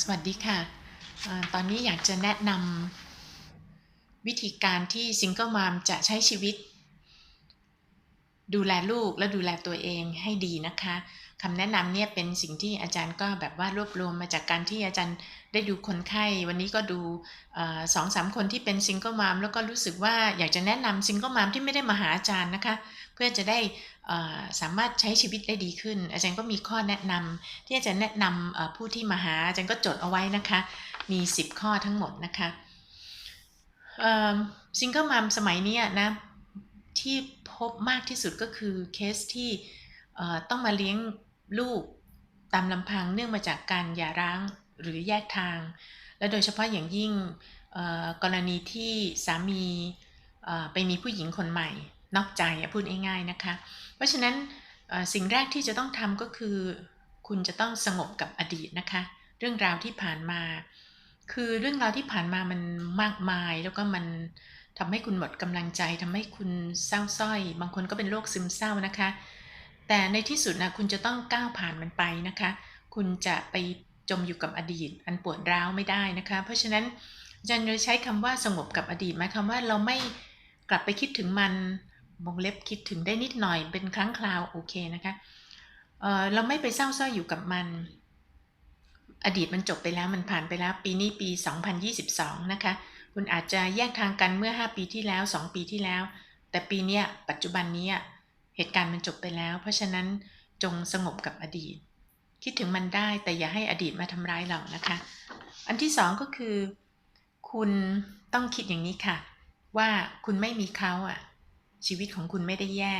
สวัสดีค่ะ ตอนนี้อยากจะแนะนำวิธีการที่ซิงเกิลมามจะใช้ชีวิต ดูแลลูกและดูแลตัวเองให้ดีนะคะคำแนะนำเนี่ยเป็นสิ่งที่อาจารย์ก็แบบว่ารวบรวมมาจากการที่อาจารย์ได้ดูคนไข้ วันนี้ก็ดูสองสามคนที่เป็นซิงเกิลมามแล้วก็รู้สึกว่าอยากจะแนะนำซิงเกิลมามที่ไม่ได้มาหาอาจารย์นะคะ พื่อจะได้สามารถใช้ชีวิตได้ดีขึ้น อาจารย์ก็มีข้อแนะนำที่อาจารย์แนะนำผู้ที่มาหาอาจารย์ก็จดเอาไว้นะคะ มี 10 ข้อทั้งหมดนะคะซิงเกิลมามสมัยนี้นะที่พบมากที่สุดก็คือเคสที่ต้องมาเลี้ยงลูกตามลำพังเนื่องมาจากการหย่าร้างหรือแยกทาง และโดยเฉพาะอย่างยิ่งกรณีที่สามีไปมีผู้หญิงคนใหม่ นอกใจพูดง่ายๆนะคะ เพราะฉะนั้นสิ่งแรกที่จะต้องทำก็คือ คุณจะต้องสงบกับอดีตนะคะ เรื่องราวที่ผ่านมา คือเรื่องราวที่ผ่านมามันมากมายแล้วก็มันทำให้คุณหมดกำลังใจทำให้คุณเศร้าส้อย บางคนก็เป็นโรคซึมเศร้านะคะ แต่ในที่สุดนะคุณจะต้องก้าวผ่านมันไปนะคะ คุณจะไปจมอยู่กับอดีต อันปวดร้าวไม่ได้นะคะ เพราะฉะนั้นอาจารย์จะใช้คำว่าสงบกับอดีตหมายความว่าเราไม่กลับไปคิดถึงมัน วงเล็บคิดถึงได้นิดหน่อยเป็นครั้งคราวโอเคนะคะเเราไม่ไปเศร้าส้อยอยู่กับมัน อดีตมันจบไปแล้วมันผ่านไปแล้วปีนี้ปี 2022 นะคะ คุณอาจจะแยกทางกันเมื่อ 5 ปีที่แล้ว 2 ปีที่แล้ว แต่ปีนี้ปัจจุบันนี้เหตุการณ์มันจบไปแล้ว เพราะฉะนั้นจงสงบกับอดีต คิดถึงมันได้แต่อย่าให้อดีตมาทำร้ายเรานะคะ อันที่สองก็คือ คุณต้องคิดอย่างนี้ค่ะ ว่าคุณไม่มีเขาอะ ชีวิตของคุณไม่ได้แย่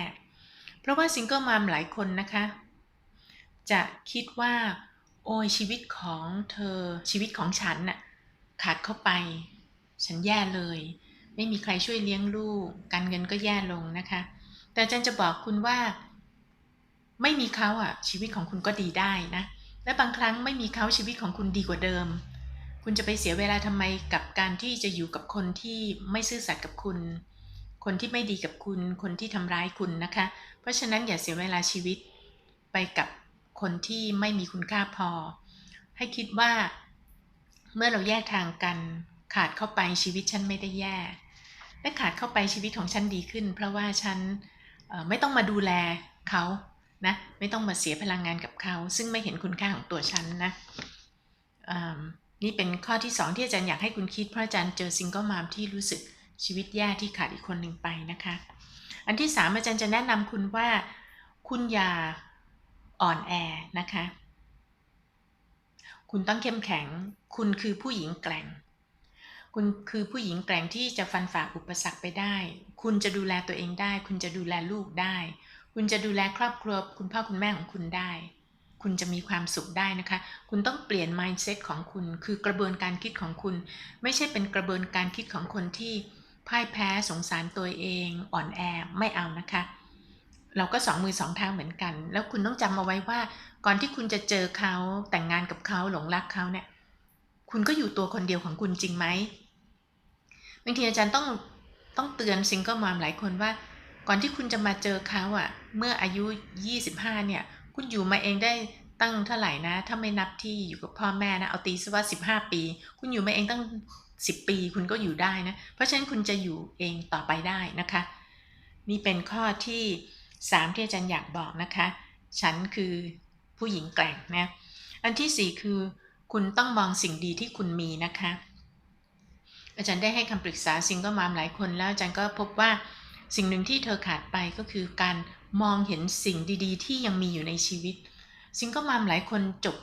เพราะว่าซิงเกิลมามหลายคนนะคะ จะคิดว่า โอ้ยชีวิตของเธอชีวิตของฉันน่ะขาดเข้าไป ฉันแย่เลย ไม่มีใครช่วยเลี้ยงลูก การเงินก็แย่ลงนะคะ แต่อาจารย์จะบอกคุณว่า ไม่มีเขาอะชีวิตของคุณก็ดีได้นะและบางครั้งไม่มีเขาชีวิตของคุณดีกว่าเดิม คุณจะไปเสียเวลาทำไมกับการที่จะอยู่กับคนที่ไม่ซื่อสัตย์กับคุณ คนที่ไม่ดีกับคุณ คนที่ทำร้ายคุณนะคะ เพราะฉะนั้นอย่าเสียเวลาชีวิตไปกับคนที่ไม่มีคุณค่าพอ ให้คิดว่า เมื่อเราแยกทางกัน ขาดเข้าไปชีวิตฉันไม่ได้แย่และขาดเข้าไปชีวิตของฉันดีขึ้น เพราะว่าฉันไม่ต้องมาดูแลเขานะไม่ต้องมาเสียพลังงานกับเขา ซึ่งไม่เห็นคุณค่าของตัวฉันนะนี่เป็นข้อที่สองที่อาจารย์อยากให้คุณคิดเพราะอาจารย์เจอซิงเกิลมามที่รู้สึก ชีวิตแย่ที่ขาดอีกคนหนึ่งไปนะคะ อันที่สามอาจารย์จะแนะนำคุณว่าคุณอย่าอ่อนแอนะคะ คุณต้องเข้มแข็ง คุณคือผู้หญิงแกร่ง คุณคือผู้หญิงแกร่งที่จะฟันฝ่าอุปสรรคไปได้ คุณจะดูแลตัวเองได้ คุณจะดูแลลูกได้ คุณจะดูแลครอบครัว คุณพ่อคุณแม่ของคุณได้ คุณจะมีความสุขได้นะคะ คุณต้องเปลี่ยน mindset ของคุณ คือกระบวนการคิดของคุณ ไม่ใช่เป็นกระบวนการคิดของคนที่ พ่ายแพ้สงสารตัวเองอ่อนแอไม่เอานะคะ เราก็สองมือสองเท้าเหมือนกัน แล้วคุณต้องจำเอาไว้ว่า ก่อนที่คุณจะเจอเขาแต่งงานกับเขาหลงรักเขาเนี่ยคุณก็อยู่ตัวคนเดียวของคุณจริงไหมบางทีอาจารย์ต้องต้องเตือนซิงเกิลมามหลายคนว่า ก่อนที่คุณจะมาเจอเขาอะ่ะ เมื่ออายุ 25 เนี่ย คุณอยู่มาเองได้ตั้งเท่าไหร่นะ ถ้าไม่นับที่อยู่กับพ่อแม่นะ เอาตีซะว่า 15 ปี คุณอยู่มาเองตั้ง 10 ปีคุณก็อยู่ได้นะ เพราะฉะนั้นคุณจะอยู่เองต่อไปได้นะคะ นี่เป็นข้อที่ 3 ที่อาจารย์อยากบอกนะคะ ฉันคือผู้หญิงแกร่งนะ อันที่ 4 คือคุณต้องมองสิ่งดีที่คุณมีนะคะ อาจารย์ได้ให้คำปรึกษาซิงเกิลมามหลายคนแล้วอาจารย์ก็พบว่าสิ่งหนึ่งที่เธอขาดไปก็คือการมองเห็นสิ่งดีๆ ที่ยังมีอยู่ในชีวิต ซิงเกิลมามหลายคนจบ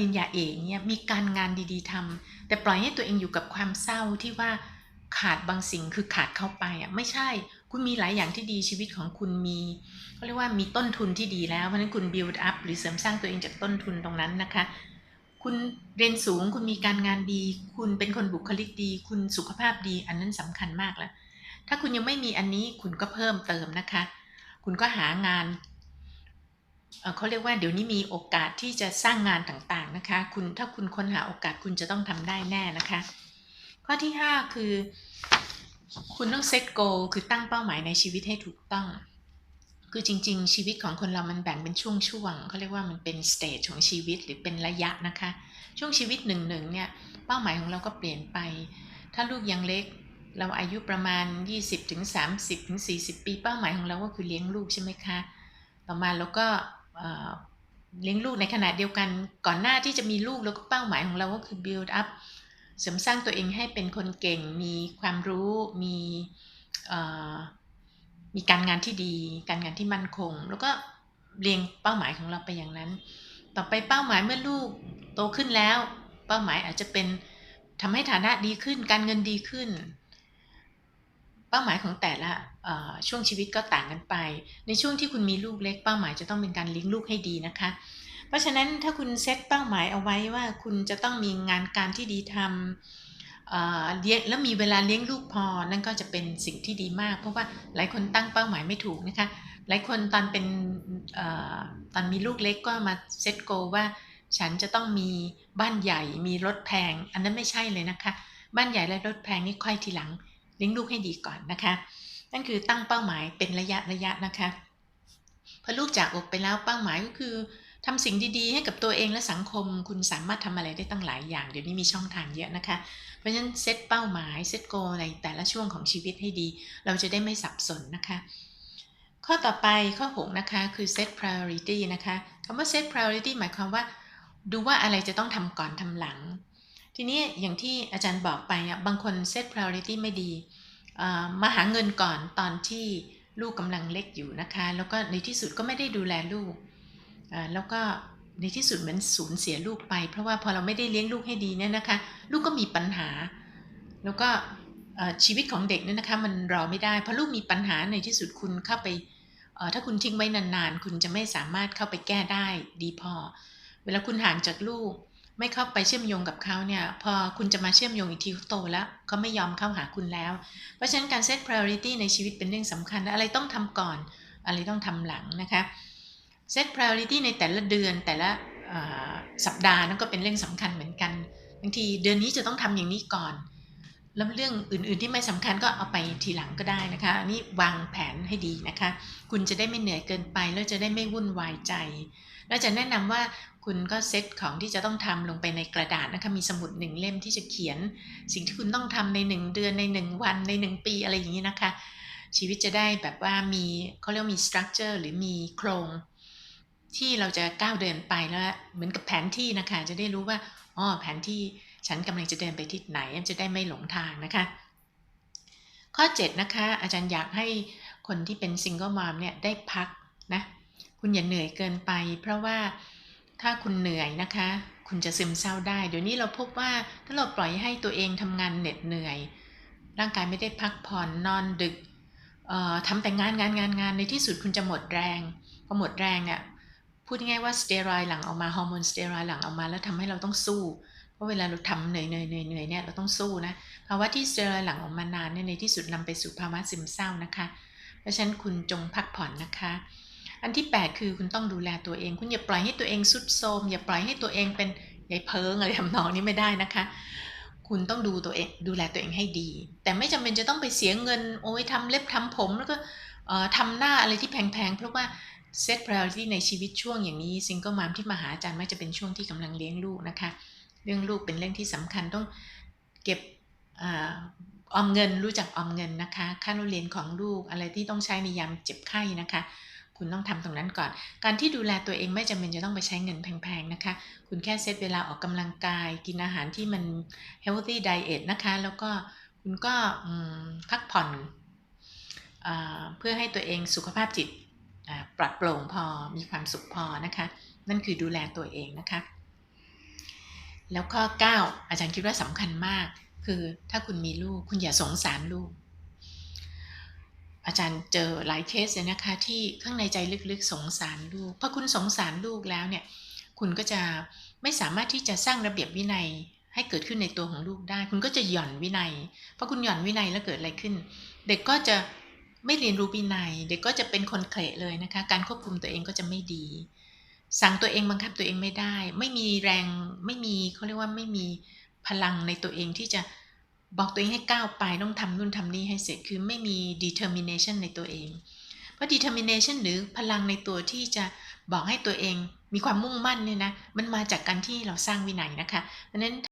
ริญญาเอกเนี่ยมีการงานดีๆทำแต่ปล่อยให้ตัวเองอยู่กับความเศร้าที่ว่าขาดบางสิ่งคือขาดเข้าไปอะไม่ใช่ คุณมีหลายอย่างที่ดีชีวิตของคุณมีเขาเรียกว่ามีต้นทุนที่ดีแล้วเพราะนั้นคุณ build up หรือเสริมสร้างตัวเองจากต้นทุนตรงนั้นนะคะ คุณเรียนสูงคุณมีการงานดี คุณเป็นคนบุคลิกดี คุณสุขภาพดี อันนั้นสำคัญมากแล้วถ้าคุณยังไม่มีอันนี้คุณก็เพิ่มเติมนะคะ คุณก็หางาน เขาเรียกว่าเดี๋ยวนี้มีโอกาสที่จะสร้างงานต่างๆนะคะ คุณถ้าคุณค้นหาโอกาสคุณจะต้องทำได้แน่นะคะ ข้อที่ 5 คือ คุณต้องเซตโกคือตั้งเป้าหมายในชีวิตให้ถูกต้อง คือจริง ๆ ชีวิตของคนเรามันแบ่งเป็นช่วงๆเขาเรียกว่ามันเป็นสเตจของชีวิตหรือเป็นระยะนะคะ ช่วงชีวิตหนึ่งหนึ่งเนี่ยเป้าหมายของเราก็เปลี่ยนไป ถ้าลูกยังเล็กเราอายุประมาณ 20ถึง30ถึง40 ปี เป้าหมายของเราก็คือเลี้ยงลูกใช่ไหมคะ ต่อมาเราก็ เลี้ยงลูกในขณะเดียวกันก่อนหน้าที่จะมีลูกแล้วก็เป้าหมายของเราก็คือ build up เสริมสร้างตัวเองให้เป็นคนเก่ง มีความรู้ มีมีการงานที่ดี การงานที่มั่นคง แล้วก็เรียงเป้าหมายของเราไปอย่างนั้น ต่อไปเป้าหมายเมื่อลูกโตขึ้นแล้ว เป้าหมายอาจจะเป็นทำให้ฐานะดีขึ้น การเงินดีขึ้น เป้าหมายของแต่ละ ช่วงชีวิตก็ต่างกันไป ในช่วงที่คุณมีลูกเล็กเป้าหมายจะต้องเป็นการเลี้ยงลูกให้ดีนะคะ เพราะฉะนั้นถ้าคุณเซตเป้าหมายเอาไว้ว่าคุณจะต้องมีงานการที่ดีทำเลี้ยแล้วมีเวลาเลี้ยงลูกพอ นั่นก็จะเป็นสิ่งที่ดีมาก เพราะว่าหลายคนตั้งเป้าหมายไม่ถูกนะคะ หลายคนตอนเป็นอตอนมีลูกเล็กก็มาเซตโกว่าฉันจะต้องมีบ้านใหญ่มีรถแพง อันนั้นไม่ใช่เลยนะคะ บ้านใหญ่และรถแพงนี่ค่อยทีหลังเลี้ยงลูกให้ดีก่อนนะคะ นั่นคือตั้งเป้าหมายเป็นระยะระยะนะคะพอลูกจากอกไปแล้วเป้าหมายก็คือทำสิ่งดีๆ ให้กับตัวเองและสังคม คุณสามารถทำอะไรได้ตั้งหลายอย่าง เดี๋ยวนี้มีช่องทางเยอะนะคะ เพราะฉะนั้นเซตเป้าหมายเซตโกในแต่ละช่วงของชีวิตให้ดี เราจะได้ไม่สับสนนะคะ ข้อต่อไปข้อ 6 นะคะ คือ set priority นะคะคำว่า set priority หมายความว่า ดูว่าอะไรจะต้องทำก่อนทำหลัง ทีนี้อย่างที่อาจารย์บอกไปอะบางคนเซต priority ไม่ดี มาหาเงินก่อนตอนที่ลูกกำลังเล็กอยู่นะคะ แล้วก็ในที่สุดก็ไม่ได้ดูแลลูก แล้วก็ในที่สุดเหมือนสูญเสียลูกไป เพราะว่าพอเราไม่ได้เลี้ยงลูกให้ดีเนี่ยนะคะ ลูกก็มีปัญหา แล้วก็ชีวิตของเด็กเนี่ยนะคะมันรอไม่ได้เพอลูกมีปัญหาในที่สุดคุณเข้าไปถ้าคุณทิ้งไว้นานๆ คุณจะไม่สามารถเข้าไปแก้ได้ดีพอ เวลาคุณห่างจากลูก ไม่เข้าไปเชื่อมโยงกับเขาเนี่ย พอคุณจะมาเชื่อมโยงอีกทีเขาโตแล้วเขาไม่ยอมเข้าหาคุณแล้ว เพราะฉะนั้นการเซต priority ในชีวิตเป็นเรื่องสำคัญ อะไรต้องทำก่อน อะไรต้องทำหลังนะคะเซต priority ในแต่ละเดือนแต่ละสัปดาห์นั่นก็เป็นเรื่องสำคัญเหมือนกันบางทีเดือนนี้จะต้องทำอย่างนี้ก่อนแล้วเรื่องอื่นๆที่ไม่สำคัญก็เอาไปทีหลังก็ได้นะคะอันนี้วางแผนให้ดีนะคะ คุณจะได้ไม่เหนื่อยเกินไปแล้วจะได้ไม่วุ่นวายใจ แล้วจะแนะนำว่าคุณก็เซตของที่จะต้องทำลงไปในกระดาษนะคะ มีสมุดหนึ่งเล่มที่จะเขียน สิ่งที่คุณต้องทำในหนึ่งเดือนในหนึ่งวันในหนึ่งปีอะไรอย่างนี้นะคะ ชีวิตจะได้แบบว่ามีเขาเรียกมีสตรัคเจอร์หรือมีโครง ที่เราจะก้าวเดินไปแล้วเหมือนกับแผนที่นะคะ จะได้รู้ว่าอ๋อแผนที่ฉันกำลังจะเดินไปทิศไหนจะได้ไม่หลงทางนะคะ ข้อ 7 นะคะ อาจารย์อยากให้คนที่เป็นซิงเกิลมามเนี่ยได้พักนะ คุณอย่าเหนื่อยเกินไป เพราะว่าถ้าคุณเหนื่อยนะคะ คุณจะซึมเศร้าได้ เดี๋ยวนี้เราพบว่าถ้าเราปล่อยให้ตัวเองทำงานเหน็ดเหนื่อย ร่างกายไม่ได้พักผ่อนนอนดึกทำแต่งานงานงานงานในที่สุดคุณจะหมดแรงพอหมดแรงเนี่ยพูดง่ายว่าสเตียรอยหลังออกมาฮอร์โมนสเตียรอยหลังออกมาแล้วทำให้เราต้องสู้ เพราะเวลาเราทำเหนื่อยเหนื่อยเหนื่อยเหนื่อยเนี่ยเราต้องสู้นะภาวะที่สเตียรอยหลังออกมานานเนี่ยในที่สุดนำไปสู่ภาวะซึมเศร้านะคะ เพราะฉะนั้นคุณจงพักผ่อนนะคะ อันที่ 8 คือคุณต้องดูแลตัวเอง คุณอย่าปล่อยให้ตัวเองสุดโทมอย่าปล่อยให้ตัวเองเป็นใหญ่เพิงอะไรทำนองนี้ไม่ได้นะคะ คุณต้องดูตัวเองดูแลตัวเองให้ดี แต่ไม่จำเป็นจะต้องไปเสียเงินโอ้ยทำเล็บทำผมแล้วก็ทำหน้าอะไรที่แพงๆ เพราะว่าเซต priority ในชีวิตช่วงอย่างนี้ซิงเกิลมามที่มาหาอาจารย์ไม่จะเป็นช่วงที่กำลังเลี้ยงลูกนะคะ เรื่องลูกเป็นเรื่องที่สำคัญต้องเก็บออมเงินรู้จักออมเงินนะคะ ค่าเรียนของลูกอะไรที่ต้องใช้ในยามเจ็บไข้นะคะ คุณต้องทำตรงนั้นก่อน การที่ดูแลตัวเองไม่จำเป็นจะต้องไปใช้เงินแพงๆนะคะ คุณแค่เซตเวลาออกกำลังกาย กินอาหารที่มัน healthy diet นะคะ แล้วก็คุณก็พักผ่อนอเพื่อให้ตัวเองสุขภาพจิตปลอดโปร่งพอมีความสุขพอนะคะ นั่นคือดูแลตัวเองนะคะ แล้วข้อ 9 อาจารย์คิดว่าสำคัญมาก คือถ้าคุณมีลูกคุณอย่าสงสารลูก อาจารย์เจอหลายเคสเลยนะคะ ที่ข้างในใจลึกๆสงสารลูกพอคุณสงสารลูกแล้วเนี่ยคุณก็จะไม่สามารถที่จะสร้างระเบียบวินัยให้เกิดขึ้นในตัวของลูกได้ คุณก็จะหย่อนวินัยพอคุณหย่อนวินัยแล้วเกิดอะไรขึ้น เด็กก็จะไม่เรียนรู้วินัย เด็กก็จะเป็นคนเคละเลยนะคะ การควบคุมตัวเองก็จะไม่ดี สั่งตัวเองบังคับตัวเองไม่ได้ ไม่มีแรงไม่มีเขาเรียกว่าไม่มีพลังในตัวเองที่จะ บอกตัวเองให้ก้าวไปต้องทำนู่นทำนี่ให้เสร็จคือไม่มี determination ในตัวเอง เพราะ determination หรือพลังในตัวที่จะบอกให้ตัวเองมีความมุ่งมั่นเนี่ยนะ มันมาจากการที่เราสร้างวินัยนะคะเพราะฉะนั้น